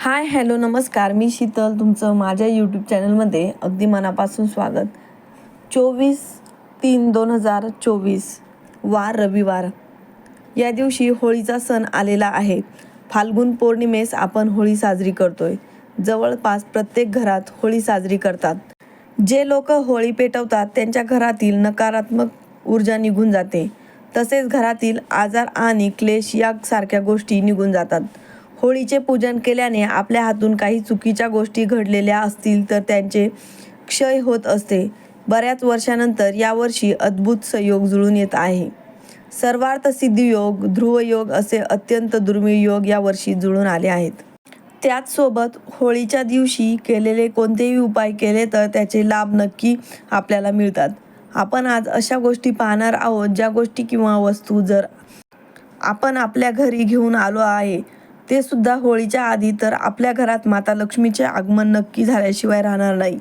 Hi hello नमस्कार. मी शीतल तुमचं माझ्या यूट्यूब चॅनलमध्ये अगदी मनापासून स्वागत. चोवीस तीन दोन हजार चोवीस वार रविवार. या दिवशी होळीचा सण आलेला आहे. फाल्गुन पौर्णिमेस आपण होळी साजरी करतोय. जवळपास प्रत्येक घरात होळी साजरी करतात. जे लोक होळी पेटवतात त्यांच्या घरातील नकारात्मक ऊर्जा निघून जाते. तसेच घरातील आजार आणि क्लेश यासारख्या गोष्टी निघून जातात. होळीचे पूजन केल्याने आपल्या हातून काही चुकीच्या गोष्टी घडलेल्या असतील तर त्यांचे क्षय होत असते. बऱ्याच वर्षानंतर यावर्षी अद्भुत संयोग जुळून येत आहे. सर्वार्थ सिद्धियोग ध्रुवयोग असे अत्यंत दुर्मिळ योग यावर्षी जुळून आले आहेत. त्याचसोबत होळीच्या दिवशी केलेले कोणतेही उपाय केले तर त्याचे लाभ नक्की आपल्याला मिळतात. आपण आज अशा गोष्टी पाहणार आहोत ज्या गोष्टी किंवा वस्तू जर आपण आपल्या घरी घेऊन आलो आहे ते सुद्धा होळीच्या आधी तर आपल्या घरात माता लक्ष्मीचे आगमन नक्की झाल्याशिवाय राहणार नाही.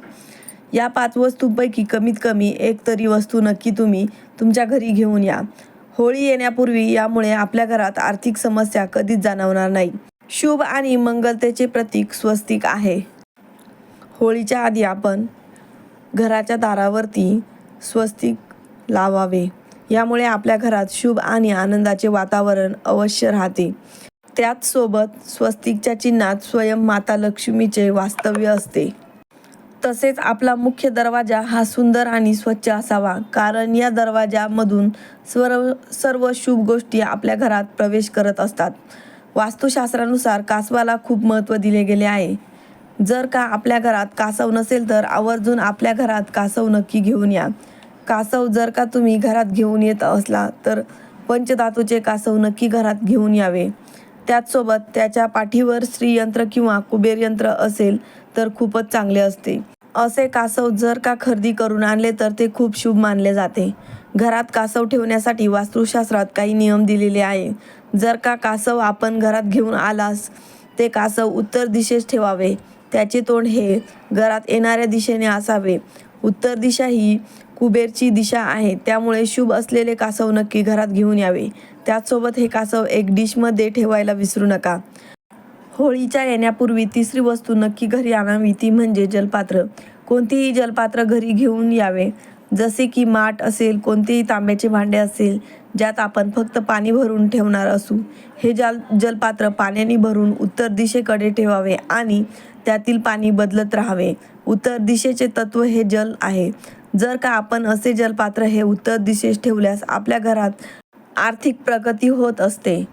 या पाच वस्तूंपैकी कमीत कमी एक तरी वस्तू नक्की तुम्ही तुमच्या घरी घेऊन या. होळी येण्यापूर्वी यामुळे आपल्या घरात आर्थिक समस्या कधीच जाणवणार नाही. शुभ आणि मंगलतेचे प्रतीक स्वस्तिक आहे. होळीच्या आधी आपण घराच्या दारावरती स्वस्तिक लावावे. यामुळे आपल्या घरात शुभ आणि आनंदाचे वातावरण अवश्य राहते. त्याचसोबत स्वस्तिकच्या चिन्हात स्वयं माता लक्ष्मीचे वास्तव्य असते. तसेच आपला मुख्य दरवाजा हा सुंदर आणि स्वच्छ असावा कारण या दरवाजामधून सर्व सर्व शुभ गोष्टी आपल्या घरात प्रवेश करत असतात. वास्तुशास्त्रानुसार कासवाला खूप महत्त्व दिले गेले आहे. जर का आपल्या घरात कासव नसेल तर आवर्जून आपल्या घरात कासव नक्की घेऊन या. कासव जर का तुम्ही घरात घेऊन येत असला तर पंचधातूचे कासव नक्की घरात घेऊन यावे. त्याचसोबत त्याच्या पाठीवर स्त्रीयंत्र किंवा कुबेर यंत्र असेल तर खूपच चांगले असते. असे कासव जर का खरेदी करून आणले तर ते खूप शुभ मानले जाते. घरात कासव ठेवण्यासाठी वास्तुशास्त्रात काही नियम दिलेले आहे. जर का कासव आपण घरात घेऊन आलास ते कासव उत्तर दिशेस ठेवावे. त्याचे तोंड हे घरात येणाऱ्या दिशेने असावे. उत्तर दिशा ही कुबेरची दिशा आहे. त्यामुळे शुभ असलेले कासव नक्की घरात घेऊन यावे. त्याचसोबत हे कासव एक डिशमध्ये ठेवायला विसरू नका. होळीच्या येण्यापूर्वी तिसरी वस्तू नक्की घरी आणावी ती म्हणजे जलपात्र. कोणतीही जलपात्र घरी घेऊन यावे. जसे की माठ असेल कोणतेही तांब्याचे भांडे असेल ज्यात आपण फक्त पाणी भरून ठेवणार असू हे जल जलपात्र पाण्याने भरून उत्तर दिशेकडे ठेवावे आणि त्यातील पाणी बदलत राहावे. उत्तर दिशेचे तत्व हे जल आहे. जर का आपण असे जलपात्र हे उत्तर दिशेस ठेवल्यास आपल्या घरात आर्थिक प्रगती होत असते.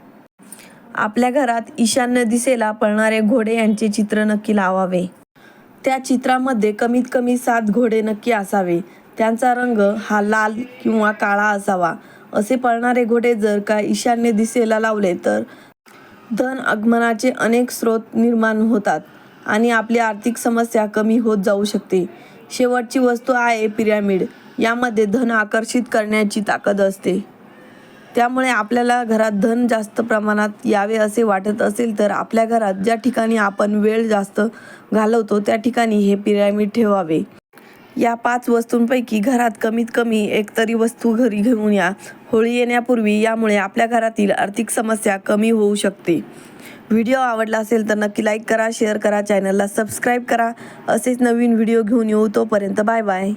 आपल्या घरात ईशान्य दिशेला पळणारे घोडे यांचे चित्र नक्की लावावे. त्या चित्रामध्ये कमीत कमी सात घोडे नक्की असावे. त्यांचा रंग हा लाल किंवा काळा असावा. असे पळणारे घोडे जर का ईशान्य दिशेला लावले तर धन आगमनाचे अनेक स्रोत निर्माण होतात आणि आपली आर्थिक समस्या कमी होत जाऊ शकते. शेवटची वस्तू आहे पिरॅमिड. यामध्ये धन आकर्षित करण्याची ताकद असते. त्यामुळे आपल्याला घरात धन जास्त प्रमाणात यावे असे वाटत असेल तर आपल्या घरात ज्या ठिकाणी आपण वेळ जास्त घालवतो त्या ठिकाणी हे पिरॅमिड ठेवावे. या पाच वस्तूंपैकी घरात कमीत कमी एक तरी वस्तू घरी घेऊन या. होळी येण्यापूर्वी यामुळे आपल्या घरातील आर्थिक समस्या कमी होऊ शकते. व्हिडिओ आवडला असेल तर नक्की लाईक करा शेअर करा चॅनलला सबस्क्राईब करा. असेच नवीन व्हिडिओ घेऊन येऊ तोपर्यंत बाय बाय.